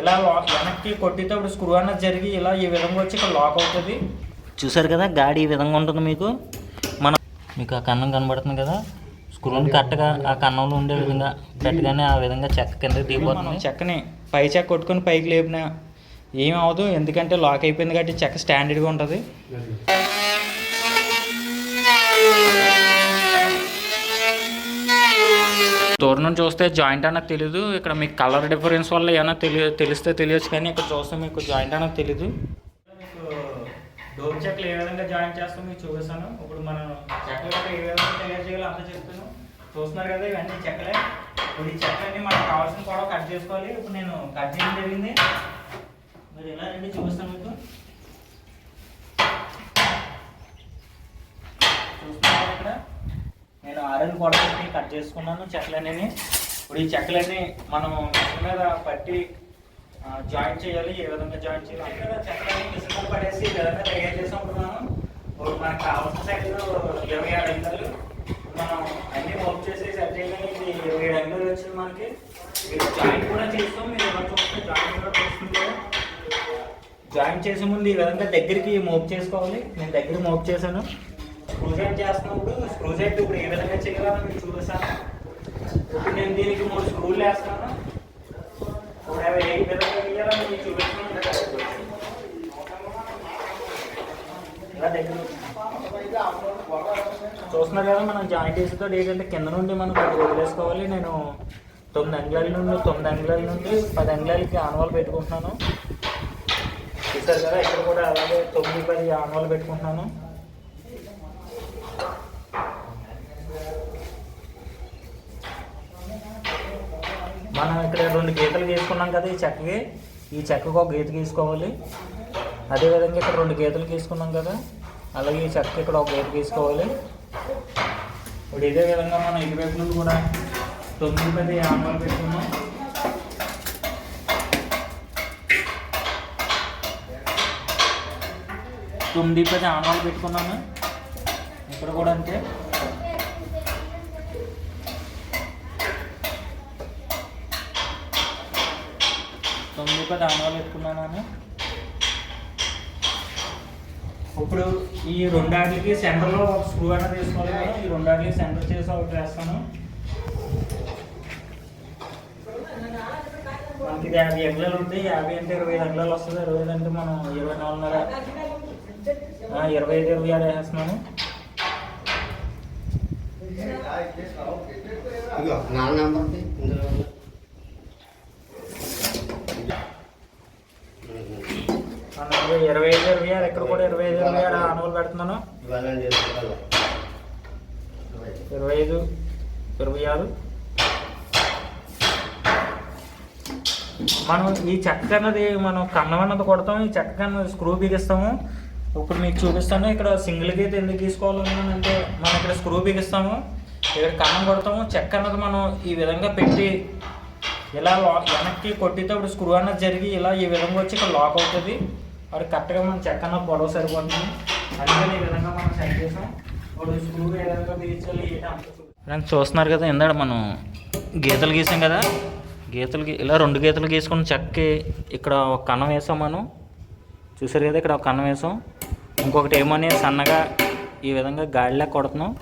ఇలా లాక్ వెనక్కి కొట్టేటప్పుడు స్క్రూ అన్నది జరిగి ఇలా ఈ విధంగా వచ్చి ఇక్కడ లాక్ అవుతుంది. చూసారు కదా గాడి ఈ విధంగా ఉంటుంది మీకు? మనం మీకు ఆ కన్నం కనబడుతుంది కదా? స్క్రూని కరెక్ట్గా ఆ కన్నంలో ఉండే విధంగా పెట్టగానే ఆ విధంగా చెక్క కింద దిగిపోతుంది. చెక్కని పై చెక్క కొట్టుకొని పైకి లేపిన ఏం అవ్వదు ఎందుకంటే లాక్ అయిపోయింది కాబట్టి చెక్క స్టాండర్డ్గా ఉంటుంది. దూరం నుంచి చూస్తే జాయింట్ అన్నది తెలీదు. ఇక్కడ మీకు కలర్ డిఫరెన్స్ వల్ల ఏమైనా తెలియదు తెలిస్తే తెలియచ్చు కానీ ఇక్కడ చూస్తే మీకు జాయింట్ అన్నది తెలీదు. మీకు డోర్ చెక్కలు ఏ విధంగా జాయింట్ చేస్తాం మీకు చూపిస్తాను. ఇప్పుడు మనం చెక్కలు ఏ విధంగా తయారు చేయాలో అంతా చెప్తాను చూస్తున్నారు కదా ఇవన్నీ చెక్కలే ఇప్పుడు ఈ చెక్కలన్నీ మనకు కావాల్సిన కూడా కట్ చేసుకోవాలి. ఇప్పుడు నేను కట్ చేయడం జరిగింది. మరి ఎలా రండి చూపిస్తాను మీకు. చూస్తున్నారు ఇక్కడ? నేను ఆరెంజ్ పొడగొట్టి కట్ చేసుకున్నాను చెక్కలన్నీ. ఇప్పుడు ఈ చెక్కలన్నీ మనం మిషన్ మీద పట్టి జాయిన్ చేయాలి ఏ విధంగా జాయిన్ చేయాలి. ఇక్కడ చెక్కలన్నీ మిషన్ మీద పడేసి ఈ విధంగా తయారు చేసి ఉంటున్నాను. ఇప్పుడు మనకు కావాల్సిన సైజు ఇరవై ఆరు అంగుళాలు మనం అన్ని వర్క్ చేసి సెట్ చేయగానే ఇది ఇరవై ఏడు అంగుళాలు వచ్చింది మనకి. మీరు కూడా చేస్తాం మీరు ఎవరు చూస్తే జాయిన్ కూడా చేస్తుంటే జాయిన్ చేసే ముందు ఈ విధంగా దగ్గరికి మోప్ చేసుకోవాలి. నేను దగ్గర మోప్ చేశాను. స్క్రూ చేస్తున్నప్పుడు స్క్రూ ఇప్పుడు ఏ విధంగా చేయాలో మీకు చూపిస్తాను. ఇప్పుడు నేను దీనికి మూడు స్క్రూలు వేస్తాను. ఇప్పుడు అవి ఏ విధంగా వేయాలో మీకు చూపిస్తాను. చూస్తున్నారు కదా మనం జాయింట్ వేసేతో ఏంటంటే కింద నుండి మనం కొద్దిగా వదిలేసుకోవాలి నేను తొమ్మిది అంగుళాల నుండి తొమ్మిది అంగుళాల నుండి పది అంగుళాలకి ఆనవాలు పెట్టుకుంటున్నాను. చూసారు కదా ఇక్కడ కూడా అలాగే తొమ్మిది పది ఆనవాలు పెట్టుకుంటున్నాను. మనం ఇక్కడ రెండు గీతలు గీసుకున్నాం కదా ఈ చెక్కకి. ఈ చెక్కకు ఒక గీత గీసుకోవాలి. అదేవిధంగా ఇక్కడ రెండు గీతలు గీసుకున్నాం కదా. అలాగే ఈ చెక్క ఇక్కడ ఒక గీత గీసుకోవాలి. ఇప్పుడు ఇదే విధంగా మనం ఇటువైపు నుండి కూడా తొమ్మిది పది ఆనవాలు పెట్టుకున్నాం తొమ్మిది పది ఆనవాళ్ళు పెట్టుకున్నాను ఇక్కడ కూడా అంతే. తొమ్మిది పది ఎత్తుకున్నాను పెట్టుకున్నాను. ఇప్పుడు ఈ రెండాటికి సెంటర్లో ఒక స్క్రూ అయినా తీసుకోవాలి కదా ఈ రెండాటికి సెంటర్ చేసి ఒకటి వేస్తాను. మనకి యాభై అంగుళాలు ఉంటాయి యాభై అంటే ఇరవై ఐదు అంగుళాలు వస్తుంది. ఇరవై ఐదు అంటే మనం ఇరవై నాలుగున్నర ఇరవై ఐదు ఇరవై ఆరు వేస్తున్నాను. ఇదిగో నా ఇరవై- ఐదు ఇరవై ఆరు ఇక్కడ కూడా ఇరవై ఐదు ఇరవై ఆరు ఆనవాలు పెడుతున్నాను. ఇరవై ఐదు ఇరవై ఆరు. మనం ఈ చెక్క అన్నది మనం కన్నం అన్నది కొడతాం. ఈ చెక్క అన్నది స్క్రూ బిగిస్తాము. ఇప్పుడు మీకు చూపిస్తాను. ఇక్కడ సింగిల్ గీత ఎందుకు తీసుకోవాలన్నానంటే మనం ఇక్కడ స్క్రూ బిగిస్తాము. ఇక్కడ కన్నం కొడతాము. చెక్క అన్నది మనం ఈ విధంగా పెట్టి ఇలా లాక్ వెనక్కి కొట్టేటప్పుడు స్క్రూ అన్నది జరిగి ఇలా ఈ విధంగా వచ్చి ఇక్కడ లాక్ అవుతుంది. అది కరెక్ట్గా మనం చెక్క అన్నది పొడవు సరిపోతుంది అందుకని ఈ విధంగా మనం సెట్ చేసాం ఇప్పుడు స్క్రూ ఏ విధంగా బిగించాలి ఫ్రెండ్స్ చూస్తున్నారు కదా ఇందాక మనం గీతలు గీసాం కదా? గీతలు గీ- ఇలా రెండు గీతలు గీసుకుని చెక్కి ఇక్కడ ఒక కన్నం వేసాం మనం. చూసారు కదా ఇక్కడ ఒక కన్నం వేసాం. ఇంకొకటి ఏమని సన్నగా ఈ విధంగా గాడిలా కొడుతున్నాం.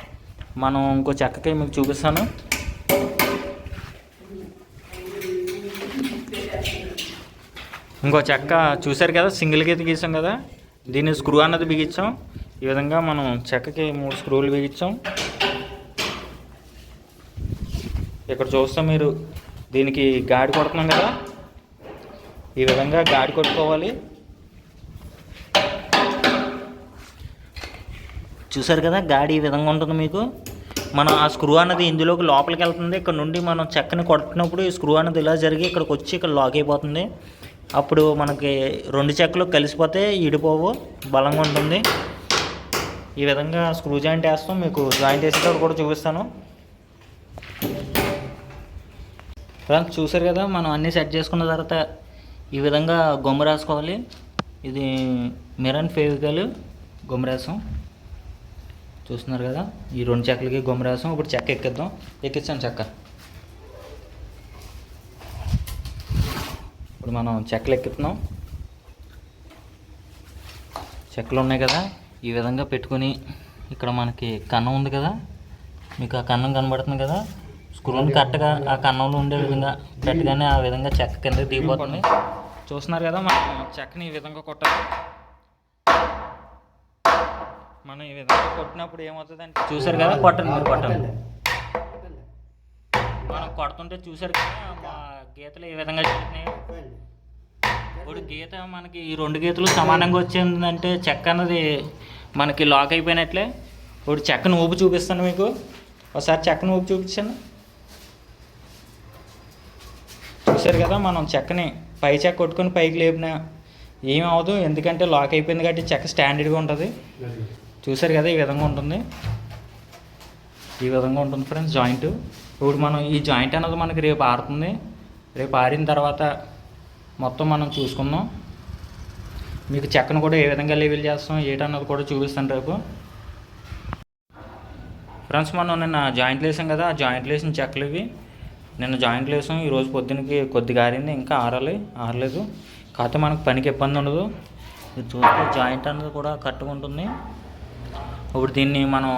మనం ఇంకో చెక్కకి మీకు చూపిస్తాను. ఇంకో చెక్క చూసారు కదా సింగిల్ గీత గీసాం కదా దీన్ని స్క్రూ అన్నది బిగించాం. ఈ విధంగా మనం చెక్కకి మూడు స్క్రూలు బిగించాం. ఇక్కడ చూస్తాం మీరు దీనికి గాడి కొడుతున్నాం కదా ఈ విధంగా గాడి కొట్టుకోవాలి. చూసారు కదా గాడి ఈ విధంగా ఉంటుంది మీకు. మనం ఆ స్క్రూ అన్నది ఇందులోకి లోపలికి వెళ్తుంది. ఇక్కడ నుండి మనం చెక్కని కొట్టినప్పుడు ఈ స్క్రూ అన్నది ఇలా జరిగి ఇక్కడికి వచ్చి ఇక్కడ లాక్ అయిపోతుంది. అప్పుడు మనకి రెండు చెక్కలు కలిసిపోతే ఇడిపోవు బలంగా ఉంటుంది. ఈ విధంగా స్క్రూ జాయింట్ వేస్తాం. మీకు జాయింట్ వేసేటప్పుడు కూడా చూపిస్తాను. ఫ్రెండ్స్ చూసారు కదా మనం అన్నీ సెట్ చేసుకున్న తర్వాత ఈ విధంగా గొమ్మ రాసుకోవాలి. ఇది మిరన్ ఫేవికల్ గొమ్మ రాసాం. చూస్తున్నారు కదా ఈ రెండు చెక్కలకి గొమ్మ రాసాం. ఇప్పుడు చెక్క ఎక్కిద్దాం. ఎక్కించాం చెక్క. ఇప్పుడు మనం చెక్కలు ఎక్కుతున్నాం. చెక్కలు ఉన్నాయి కదా ఈ విధంగా పెట్టుకొని ఇక్కడ మనకి కన్నం ఉంది కదా మీకు ఆ కన్నం కనబడుతుంది కదా స్క్రూని కరెక్ట్గా ఆ కన్నంలో ఉండే విధంగా పెట్టగానే ఆ విధంగా చెక్క కింద దిగిపోతుంది. చూస్తున్నారు కదా మనం చెక్కని ఈ విధంగా కొట్టాలి. మనం ఈ విధంగా కొట్టినప్పుడు ఏమవుతుంది అంటే చూసారు కదా కొట్టండి మీరు కొట్టండి. మనం కొడుతుంటే చూసారు కదా గీతలు ఏ విధంగా చెప్తున్నాయి? ఇప్పుడు గీత మనకి ఈ రెండు గీతలు సమానంగా వచ్చిందంటే చెక్క అన్నది మనకి లాక్ అయిపోయినట్లే. ఇప్పుడు చెక్కను ఊపి చూపిస్తాను మీకు. ఒకసారి చెక్కను ఊపి చూపించాను చూసారు కదా మనం చెక్కని పై చెక్క కొట్టుకొని పైకి లేపినా ఏం అవ్వదు ఎందుకంటే లాక్ అయిపోయింది కాబట్టి చెక్క స్టాండర్డ్గా ఉంటుంది. చూసారు కదా ఈ విధంగా ఉంటుంది. ఈ విధంగా ఉంటుంది ఫ్రెండ్స్ జాయింట్ ఇప్పుడు మనం ఈ జాయింట్ అన్నది మనకి రేపు ఆరుతుంది. రేపు ఆరిన తర్వాత మొత్తం మనం చూసుకుందాం. మీకు చెక్కను కూడా ఏ విధంగా లెవెల్ చేస్తాం ఏటన్నది కూడా చూపిస్తాను రేపు. ఫ్రెండ్స్ మనం నిన్న జాయింట్లు వేసాం కదా ఆ జాయింట్లు వేసిన చెక్కలు ఇవి. నిన్న జాయింట్లు వేసాం ఈరోజు పొద్దునకి కొద్దిగా ఆరింది ఇంకా ఆరాలి ఆరలేదు. కాకపోతే మనకు పనికి ఇబ్బంది ఉండదు. ఇది చూస్తే జాయింట్ అన్నది కూడా కట్టుకుంటుంది ఉంటుంది. ఇప్పుడు దీన్ని మనం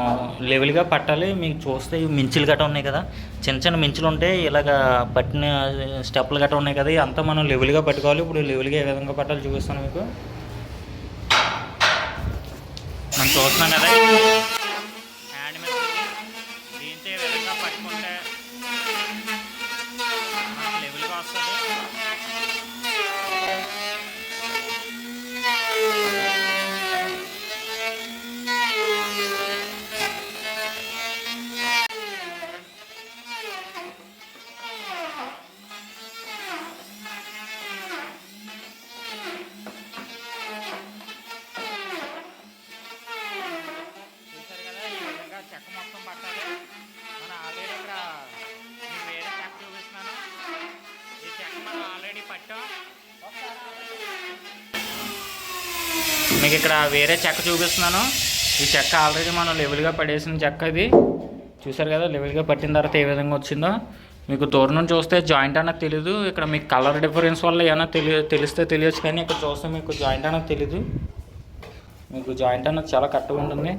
లెవెల్గా పట్టాలి. మీకు చూస్తే మించులు గట్ట ఉన్నాయి కదా. చిన్న చిన్న మించులు ఉంటాయి ఇలాగ పట్టిన స్టెప్లు గట్ట ఉన్నాయి కదా. అంతా మనం లెవెల్గా పట్టుకోవాలి. ఇప్పుడు లెవెల్గా ఏ విధంగా పట్టాలి చూపిస్తాను మీకు. మనం చూస్తున్నాం కదా. మీకు ఇక్కడ వేరే చెక్క చూపిస్తున్నాను. ఈ చెక్క ఆల్రెడీ మనం లెవెల్గా పడేసిన చెక్క ఇది. చూసారు కదా లెవెల్గా పట్టిన తర్వాత ఏ విధంగా వచ్చిందో. మీకు దూరం నుంచి చూస్తే జాయింట్ అన్నది తెలీదు. ఇక్కడ మీకు కలర్ డిఫరెన్స్ వల్ల ఏమైనా తెలియ తెలిస్తే తెలియచ్చు కానీ ఇక్కడ చూస్తే మీకు జాయింట్ అన్నది తెలీదు. మీకు జాయింట్ అన్నది చాలా కరెక్ట్గా ఉంటుంది.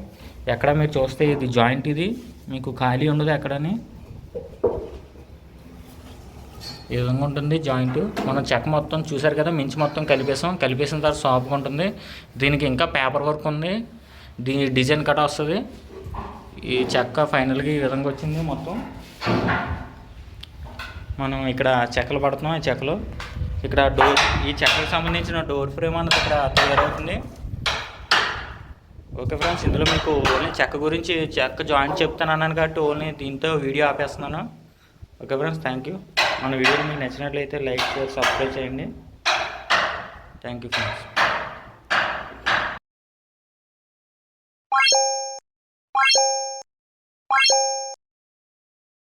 ఎక్కడ మీరు చూస్తే ఇది జాయింట్ ఇది. మీకు ఖాళీ ఉండదు ఎక్కడని. ఈ విధంగా ఉంటుంది జాయింట్. మనం చెక్క మొత్తం చూసారు కదా మించి మొత్తం కలిపేసాం. కలిపేసిన తర్వాత సాఫ్ట్గా ఉంటుంది. దీనికి ఇంకా పేపర్ వర్క్ ఉంది. దీని డిజైన్ కట్ వస్తుంది. ఈ చెక్క ఫైనల్గా ఈ విధంగా వచ్చింది మొత్తం. మనం ఇక్కడ చెక్కలు పడుతున్నాం ఈ చెక్కలు. ఇక్కడ డోర్ ఈ చెక్కకు సంబంధించిన డోర్ ఫ్రేమ్ అన్నది ఇక్కడ తయారవుతుంది. ఓకే ఫ్రెండ్స్ ఇందులో మీకు ఓన్లీ చెక్క గురించి చెక్క జాయింట్ చెప్తాను అన్నాను కాబట్టి ఓన్లీ దీంతో వీడియో ఆపేస్తున్నాను. ఓకే ఫ్రెండ్స్ థ్యాంక్ యూ మన వీడియో మీకు నచ్చినట్లయితే లైక్ షేర్ సబ్స్క్రైబ్ చేయండి. Thank you friends